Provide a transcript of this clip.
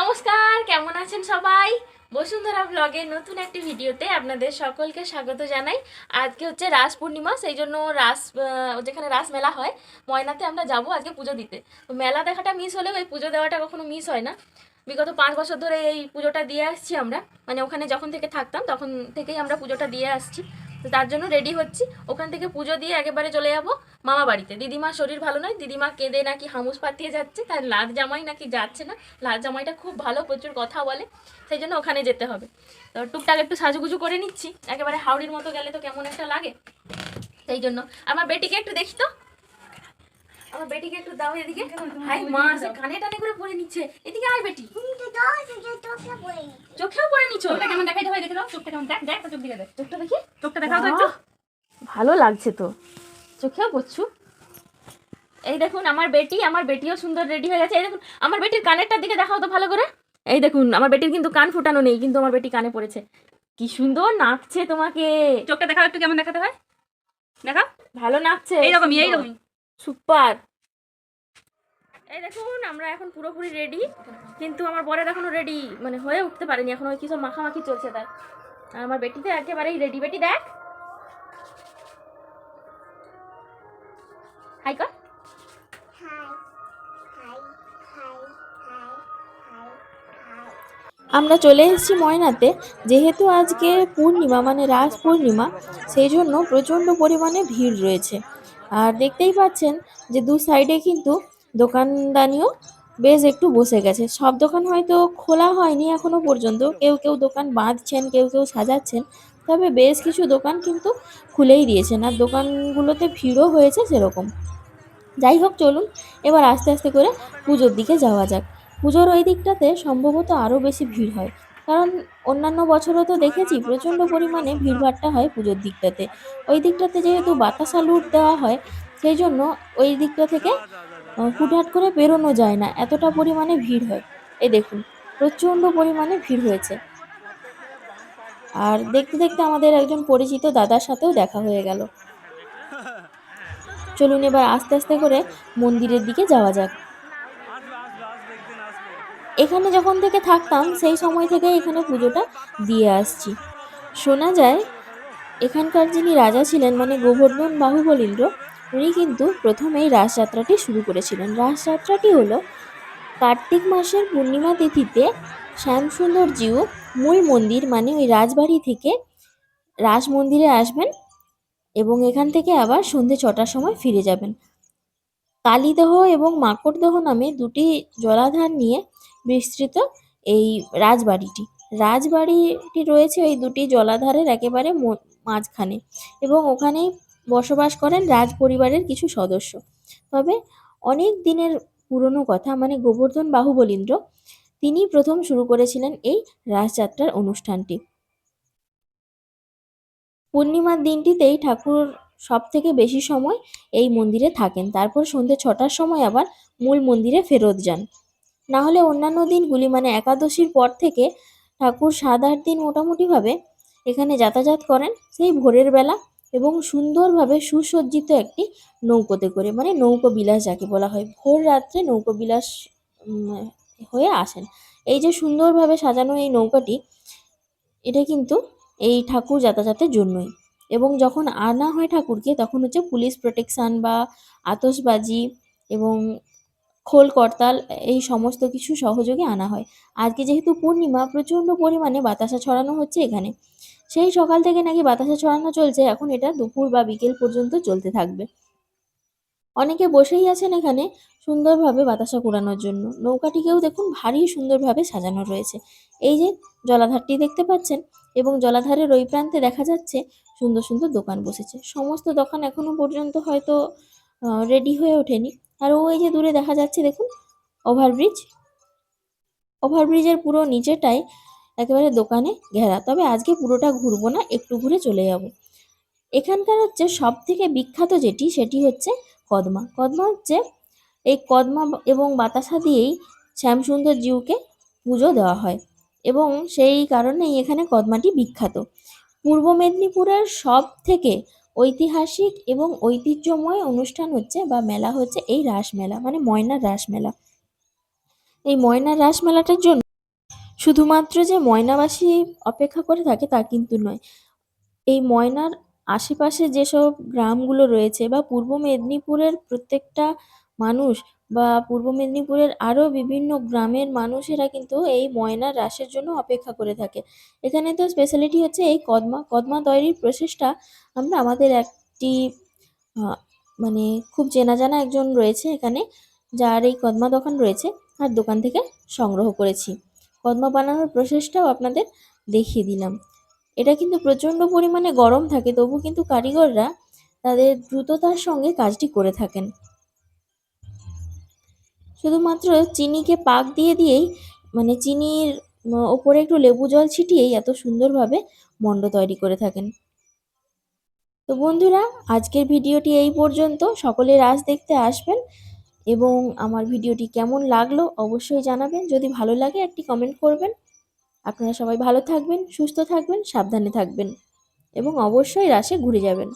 নমস্কার, কেমন আছেন সবাই? বসুন্ধরা ব্লগের নতুন একটি ভিডিওতে আপনাদের সকলকে স্বাগত জানাই। আজকে হচ্ছে রাস পূর্ণিমা, সেই জন্য রাস যেখানে রাস মেলা হয়, ময়নাতে আমরা যাব আজকে পুজো দিতে। তো মেলা দেখাটা মিস হলেও এই পুজো দেওয়াটা কখনো মিস হয় না। বিগত পাঁচ বছর ধরে এই পুজোটা দিয়ে আসছি আমরা। মানে ওখানে যখন থেকে থাকতাম, তখন থেকেই আমরা পুজোটা দিয়ে আসছি। তো তার জন্য রেডি হচ্ছি। ওখান থেকে পুজো দিয়ে একেবারে চলে যাব মামা বাড়িতে। দিদিমার শরীর ভালো নয়, দিদিমা কেঁদে নাকি হামুস পাতিয়ে যাচ্ছে, তার লাল জামাই নাকি যাচ্ছে না। লাল জামাইটা খুব ভালো, প্রচুর কথা বলে, সেই জন্য ওখানে যেতে হবে। তো টুকটাক একটু সাজুগুজু করে নিচ্ছি, একেবারে হাওড়ির মতো গেলে তো কেমন একটা লাগে। সেই জন্য আমার বেটিকে একটু দেখি তো। আমার বেটিকে একটু দাও এদিকে। হাই মা কানে টানে করে পরে নিচ্ছে। এদিকে আয় বেটি। চোখেও পরে নিচ্ছ চোখটা কেমন দেখাইতে হয় দেখে দাও চোখটা কেমন? দেখ দেখ তো চোখ দিকে দেখ। চোখটা দেখি। চোখটা দেখাও তো একটু। ভালো লাগছে তো। চোখেও পড়ছু। এই দেখুন আমার বেটি আমার বেটিও সুন্দর রেডি হয়ে গেছে। এই দেখুন আমার বেটির কানেরটার দিকে দেখাও তো ভালো করে। এই দেখুন আমার বেটির কিন্তু কান ফুটানো নেই কিন্তু আমার বেটি কানে পড়েছে। কি সুন্দর নাচছে তোমাকে। চোখটা দেখাও একটু কেমন দেখাতে হয়। দেখাও। ভালো নাচছে। এইরকমই এইরকমই। সুপার। এই দেখুন, আমরা এখন পুরোপুরি রেডি কিন্তু আমার বরের এখনও রেডি মানে হয়ে উঠতে পারেনি। এখন ওই কি সব মাখামাখি চলছে তার। আর আমার বেটি তো একেবারেই রেডি বেটি, দেখ। হাই কর। আমরা চলে এসেছি ময়নাতে। যেহেতু আজকে পূর্ণিমা মানে রাস পূর্ণিমা, সেই জন্য প্রচণ্ড পরিমাণে ভিড় রয়েছে। আর দেখতেই পাচ্ছেন যে দু সাইডে কিন্তু দোকানদানিও বেশ একটু বসে গেছে। সব দোকান হয়তো খোলা হয়নি এখনও পর্যন্ত। কেউ কেউ দোকান বাঁধছেন, কেউ কেউ সাজাচ্ছেন, তবে বেশ কিছু দোকান কিন্তু খুলেই দিয়েছেন। আর দোকানগুলোতে ভিড়ও হয়েছে সেরকম। যাই হোক, চলুন এবার আস্তে আস্তে করে পুজোর দিকে যাওয়া যাক। পুজোর ওই দিকটাতে সম্ভবত আরও বেশি ভিড় হয়। কারণ অন্যান্য বছরও তো দেখেছি প্রচণ্ড পরিমাণে ভিড়ভাড়টা হয় পুজোর দিকটাতে। ওই দিকটাতে যেহেতু বাতাসা লুট দেওয়া হয়, সেই জন্য ওই দিকটা থেকে হুটহাট করে বেরোনো যায় না। এতটা পরিমাণে ভিড় হয়। এই দেখুন, প্রচণ্ড পরিমাণে ভিড় হয়েছে। আর দেখতে দেখতে আমাদের একজন পরিচিত দাদার সাথেও দেখা হয়ে গেল। চলুন এবার আস্তে আস্তে করে মন্দিরের দিকে যাওয়া যাক। এখানে যখন থেকে থাকতাম, সেই সময় থেকে এখানে পুজোটা দিয়ে আসছি। শোনা যায়, এখানকার যিনি রাজা ছিলেন মানে গোবর্ধন বাহুবলীন্দ্র উনি কিন্তু প্রথম এই রাসযাত্রাটি শুরু করেছিলেন। রাসযাত্রাটি হলো কার্তিক মাসের পূর্ণিমা তিথিতে শ্যামসুন্দর জিউ মূল মন্দির মানে ওই রাজবাড়ি থেকে রাস মন্দিরে আসবেন এবং এখান থেকে আবার সন্ধে ছটার সময় ফিরে যাবেন। কালীদহ এবং মাকড়দহ নামে দুটি জলাধার নিয়ে বিস্তৃত এই রাজবাড়িটি। রাজবাড়িটি রয়েছে ওই দুটি জলাধারের একেবারে মাঝখানে এবং ওখানেই বসবাস করেন রাজ পরিবারের কিছু সদস্য। তবে অনেক দিনের পুরনো কথা মানে গোবর্ধন বাহুবলীন্দ্র, তিনি প্রথম শুরু করেছিলেন এই রাসযাত্রার অনুষ্ঠানটি। পূর্ণিমার দিনটিতেই ঠাকুর সব থেকে বেশি সময় এই মন্দিরে থাকেন। তারপর সন্ধ্যে ছটার সময় আবার মূল মন্দিরে ফেরত যান। না হলে অন্যান্য দিনগুলি মানে একাদশীর পর থেকে ঠাকুর সাত আট দিন মোটামুটিভাবে এখানে যাতায়াত করেন। সেই ভোরের বেলা এবং সুন্দরভাবে সুসজ্জিত একটি নৌকোতে করে মানে নৌকো বিলাস যাকে বলা হয়, ভোর রাত্রে নৌকো বিলাস হয়ে আসেন। এই যে সুন্দরভাবে সাজানো এই নৌকাটি, এটা কিন্তু এই ঠাকুর যাতায়াতের জন্যই। এবং যখন আনা হয় ঠাকুরকে, তখন হচ্ছে পুলিশ প্রোটেকশন বা আতশবাজি এবং খোল করতাল, এই সমস্ত কিছু সহযোগে আনা হয়। আজকে যেহেতু পূর্ণিমা, প্রচণ্ড পরিমাণে বাতাসা ছড়ানো হচ্ছে এখানে। সেই সকাল থেকে নাকি বাতাসা ছড়ানো চলছে, এখন এটা দুপুর বা বিকেল পর্যন্ত চলতে থাকবে। অনেকে বসেই আছেন এখানে সুন্দরভাবে বাতাসা কুড়ানোর জন্য। নৌকাটিকেও দেখুন ভারী সুন্দরভাবে সাজানো রয়েছে। এই যে জলাধারটি দেখতে পাচ্ছেন এবং জলাধারের ওই প্রান্তে দেখা যাচ্ছে সুন্দর সুন্দর দোকান বসেছে। সমস্ত দোকান এখনও পর্যন্ত হয়তো রেডি হয়ে ওঠেনি। আর ওই যে দূরে দেখা যাচ্ছে দেখুন ওভারব্রিজ ওভারব্রিজের পুরো নিচেটাই একেবারে দোকানে ঘেরা। তবে আজকে পুরোটা ঘুরবো না, একটু ঘুরে চলে যাব। এখানকার হচ্ছে সব থেকে বিখ্যাত যেটি, সেটি হচ্ছে কদমা। কদমা হচ্ছে এই কদমা এবং বাতাসা দিয়েই শ্যামসুন্দর জিউকে পুজো দেওয়া হয় এবং সেই কারণেই এখানে কদমাটি বিখ্যাত। পূর্ব মেদিনীপুরের সব থেকে ঐতিহাসিক এবং ঐতিহ্যময় অনুষ্ঠান হচ্ছে বা মেলা হচ্ছে এই রাসমেলা মানে ময়নার রাসমেলা। এই ময়নার রাসমেলাটার জন্য শুধুমাত্র যে ময়নাবাসী অপেক্ষা করে থাকে তা কিন্তু নয়। এই ময়নার আশেপাশে যেসব গ্রামগুলো রয়েছে বা পূর্ব মেদিনীপুরের প্রত্যেকটা মানুষ বা পূর্ব মেদিনীপুরের আরও বিভিন্ন গ্রামের মানুষেরা কিন্তু এই ময়নার রাসের জন্য অপেক্ষা করে থাকে। এখানে তো স্পেশালিটি হচ্ছে এই কদমা কদমা তৈরির প্রসেসটা আমরা আমাদের একটি মানে খুব চেনা জানা একজন রয়েছে এখানে, যার এই কদমা দোকান রয়েছে, তার দোকান থেকে সংগ্রহ করেছি। কদমা বানানোর প্রসেসটাও আপনাদের দেখিয়ে দিলাম। এটা কিন্তু প্রচণ্ড পরিমাণে গরম থাকে, তবু কিন্তু কারিগররা তাদের দ্রুততার সঙ্গে কাজটি করে থাকেন। শুধুমাত্র চিনিকে পাক দিয়ে দিয়েই মানে চিনির ওপরে একটু লেবু জল ছিটিয়েই এত সুন্দরভাবে মণ্ড তৈরি করে থাকেন। তো বন্ধুরা, আজকের ভিডিওটি এই পর্যন্ত। সকলে রাস দেখতে আসবেন। এবং আমার ভিডিওটি কেমন লাগল অবশ্যই জানাবেন। যদি ভালো লাগে একটি কমেন্ট করবেন। আপনারা সবাই ভালো থাকবেন, সুস্থ থাকবেন, সাবধানে থাকবেন এবং অবশ্যই রাশে ঘুরে যাবেন।